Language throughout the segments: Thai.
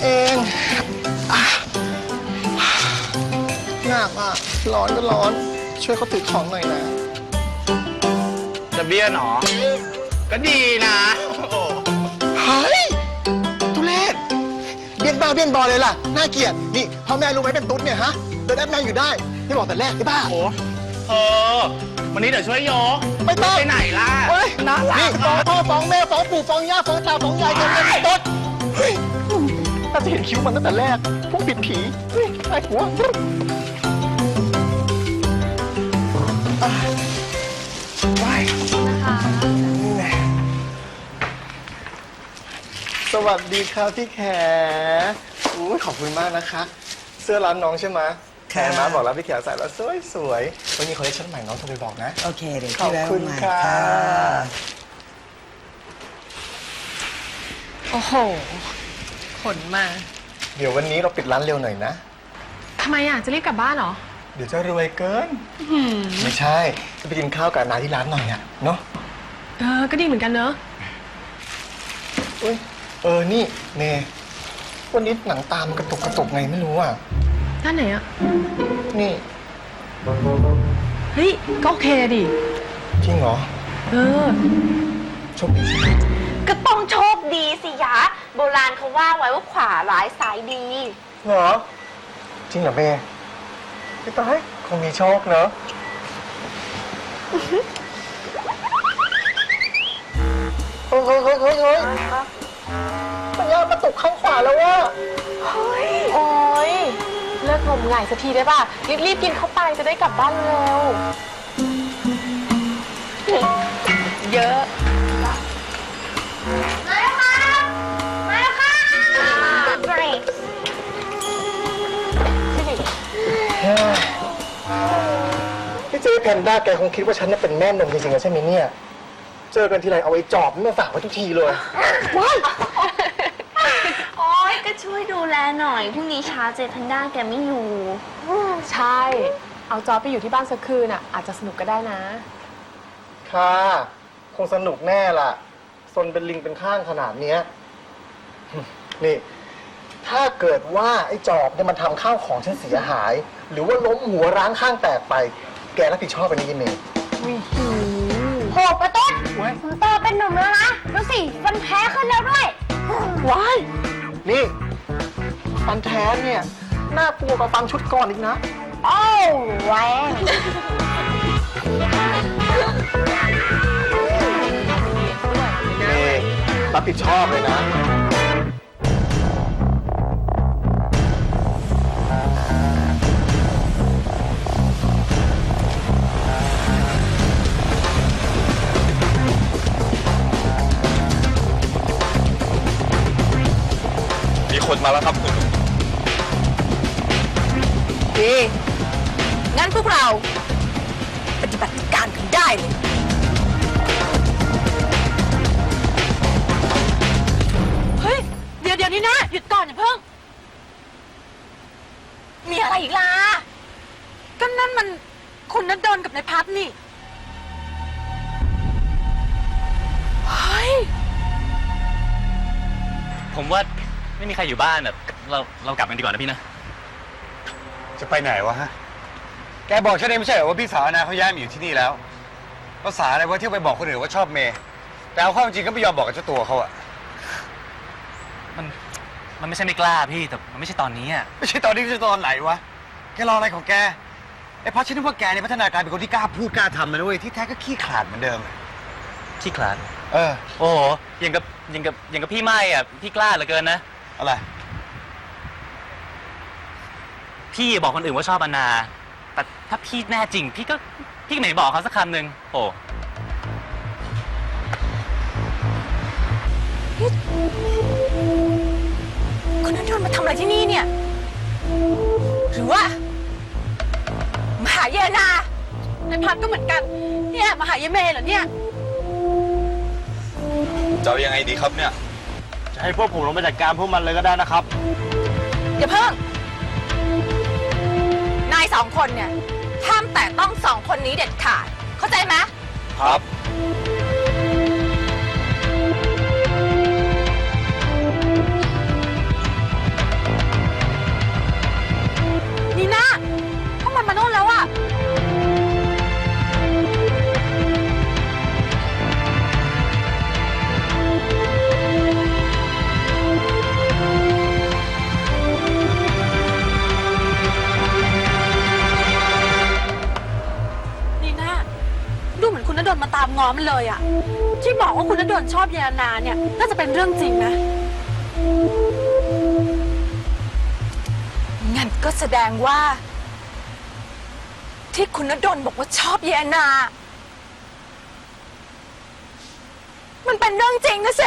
ตาเองอะหนักอะ ร้อนก็ร้อน ช่วยเขาถือของหน่อยนะ จะเบี้ยนหรอก็ดีนะโอ้เฮ้ย ทุเรศเบี้ยนบ้าเบี้ยนบอเลยล่ะ น่าเกลียด นี่พ่อแม่รู้ไหมเป็นตุ๊ดเนี่ยฮะ เดินแอปแม่อยู่ได้ ไม่บอกแต่แรกไอ้บ้าโหเธอวันนี้เดี๋ยวช่วยยกไม่ต้องไปไหนล่ะเฮ้ยน่ารันี่กฟ้องพ่อฟ้องแม่ฟ้องปู่ฟ้องย่าฟ้องตาฟ้องยายกันเลยไอ้ตุ๊ดเฮ้ย น่าจะเห็นคิ้วมันตั้งแต่แรก พวกผิดผีเฮ้ยไอ้หัวอะไปนี่แน่สวัสดีครับพี่แขอุ้ยขอบคุณมากนะคะ เสื้อร้านน้องใช่ไหมแขมาบอกแล้วพี่แขใส่แล้วสวยสวยๆวันนี้คอลเลคชันใหม่น้องโทรไปบอกนะ โอเค เดี๋ยวขอบพี่แวะคุณมาค่ะ โอ้โห ขนมา เดี๋ยววันนี้เราปิดร้านเร็วหน่อยนะ ทำไมอะ จะรีบกลับบ้านเหรอเดี๋ยวจะรวยเกินไม่ใช่ จะไปกินข้าวกับนาที่ร้านหน่อยอะเนาะเออ ก็ดีเหมือนกันเนอะเอ้ยเออ นี่เมย์วันนี้หนังตามนกระตุกกระตุกไงไม่รู้อะด้านไหนอะ นี่เฮ้ย ก็โอเคดิ จริงเหรอ เออ โชคดีสิก็ต้องโชคดีสิยะ โบราณเขาว่าไว้ว่าขวาร้ายซ้ายดี เหรอ จริงเหรอเมย์พี่ตายคงมีโชคเนอะเฮ้ยเฮ้ยเฮ้ยเฮ้ยเฮ้ยปัญญากระตุกข้างขวาแล้วว่ะโอ้ยเลิกงมงายสักทีได้ป่ะรีบรีบๆกินเข้าไปจะได้กลับบ้านเร็ว เยอะ พี่เจแพนด้าแกคงคิดว่าฉันเนี่ยเป็นแม่นมจริงๆแล้วใช่ไหมเนี่ย เจอกันทีไรเอาไอ้จอบนี่มาฝากไว้ทุกทีเลยว้ายโอ้ยก็ช่วยดูแลหน่อยพรุ่งนี้เช้าเจพันด้าแกไม่อยู่ ใช่ เอาจอไปอยู่ที่บ้านสักคืนอะ อาจจะสนุกก็ได้นะ ค่ะ คงสนุกแน่ล่ะซนเป็นลิงเป็นข้างขนาดเนี้ย นี่ ถ้าเกิดว่าไอ้จอบเนี่ยมันทำข้าวของฉันเสียหาย หรือว่าล้มหัวร้างข้างแตกไป แกรับผิดชอบไปนี่ยังไงโหประตุ๊ดคุณโตเป็นหนุ่มแล้วนะดูสิฟันแพ้ขึ้นแล้วด้วย ว้ายนี่ฟันแท้เนี่ยน่ากลัวกว่าฟันชุดก่อนอีกนะโอ้แรงนี่รับผิดชอบเลยนะ นมาแล้วครับคุณดี งั้นพวกเรา ปฏิบัติการกันได้เลยเฮ้ย เดี๋ยวเดี๋ยวนี้นะ หยุดก่อนอย่าเพิ่ง มีอะไรอีกล่ะก็นั่นมันคุณนัดดนกับนายพัฒนี่ เฮ้ย ผมว่า ไม่มีใครอยู่บ้านแบบเราเรากลับกันดีกว่านะพี่นะ จะไปไหนวะฮะ แกบอกฉันเองไม่ใช่เหรอว่าพี่สาวนาเขาย้ายมาอยู่ที่นี่แล้วภาษาอะไรวะที่ไปบอกคนอื่นว่าชอบเมย์แต่เอาเข้าจริงก็ไม่ยอมบอกกับเจ้าตัวเขาอะมันมันไม่ใช่ไม่กล้าพี่แต่มันไม่ใช่ตอนนี้อะไม่ใช่ตอนนี้ไม่ใช่ตอนไหนวะ แกรออะไรของแกไอ้พัชฉันนึกว่าแกเนี่ยพัฒนาการเป็นคนที่กล้าพูดกล้าทำนะเว้ยที่แท้ก็ขี้ขลาดเหมือนเดิม ขี้ขลาด เออ โอ้โหยังกับยังกับยังกับพี่ไม่อะพี่กล้าเหลือเกินนะ อะไร พี่บอกคนอื่นว่าชอบอนา แต่ถ้าพี่แน่จริง พี่ก็พี่ก็ไม่บอกเขาสักคำหนึ่งโอ้คุณนัดดนมาทำอะไรที่นี่เนี่ย หรือว่ามหาเยนานายพัฒก็เหมือนกัน เนี่ยมหาเยเมเหรอเนี่ย จะเอายังไงดีครับเนี่ยจะ ให้พวกผมลงไปจัดการพวกมันเลยก็ได้นะครับ อย่าเพิ่ง นายสองคนเนี่ยห้ามแต่ต้องสองคนนี้เด็ดขาด เข้าใจไหมครับ ง้อมนเลยอะที่บอกว่าคุณณดลชอบยานาเนี่ยน่าจะเป็นเรื่องจริงนะ งั้นก็แสดงว่า ที่คุณณดลบอกว่าชอบยานา มันเป็นเรื่องจริงนะเซ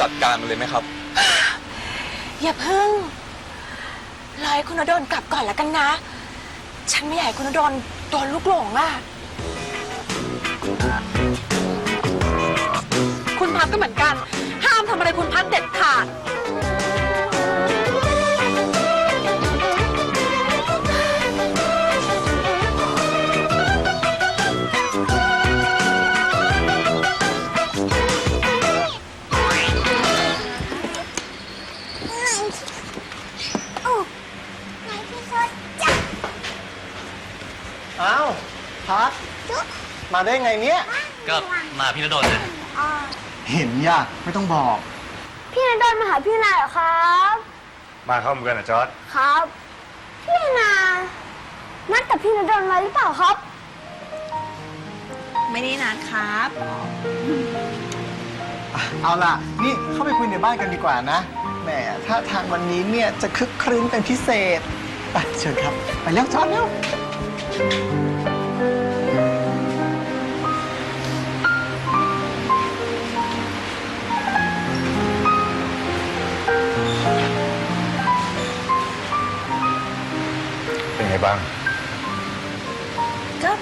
จัดการมันเลยไหมครับ อย่าพึ่งรอให้คุณอดนกลับก่อนแล้วกันนะ ฉันไม่อยากให้คุณอดนโดนลูกหลงอะ คุณพัดก็เหมือนกัน ห้ามทำอะไรคุณพัดเด็ดขาด อ้าวพัดมาได้ไงเนี่ย ก็มาพี่นดลนะเห็นย่ะไม่ต้องบอก พี่นดลมาหาพี่นาเหรอครับ มาเข้ามากันนะจอร์ดครับ พี่นานัดกับพี่นดลมาหรือเปล่าครับ ไม่ได้นัดครับ เอาล่ะ นี่เข้าไปคุยในบ้านกันดีกว่านะ แหม ถ้าทางวันนี้เนี่ยจะคึกครื้นเป็นพิเศษไปเชิญครับ ไปเร็วจอดเร็ว เป็นไงบ้าง ก็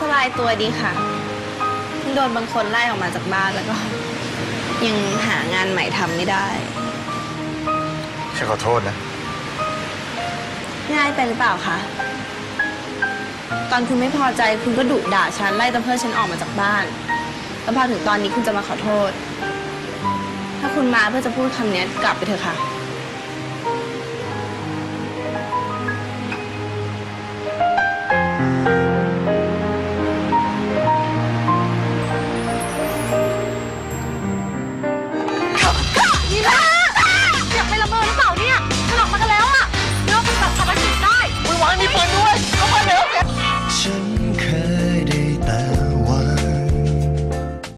สบายตัวดีค่ะเพิ่งโดนบางคนไล่ออกมาจากบ้านแล้วก็ ยังหางานใหม่ทำไม่ได้ ฉันขอโทษนะ ง่ายไปหรือเปล่าคะ ตอนคุณไม่พอใจคุณก็ดุด่าฉันไล่ตะเพิดฉันออกมาจากบ้าน แล้วพอถึงตอนนี้คุณจะมาขอโทษ ถ้าคุณมาเพื่อจะพูดคำนี้กลับไปเถอะค่ะ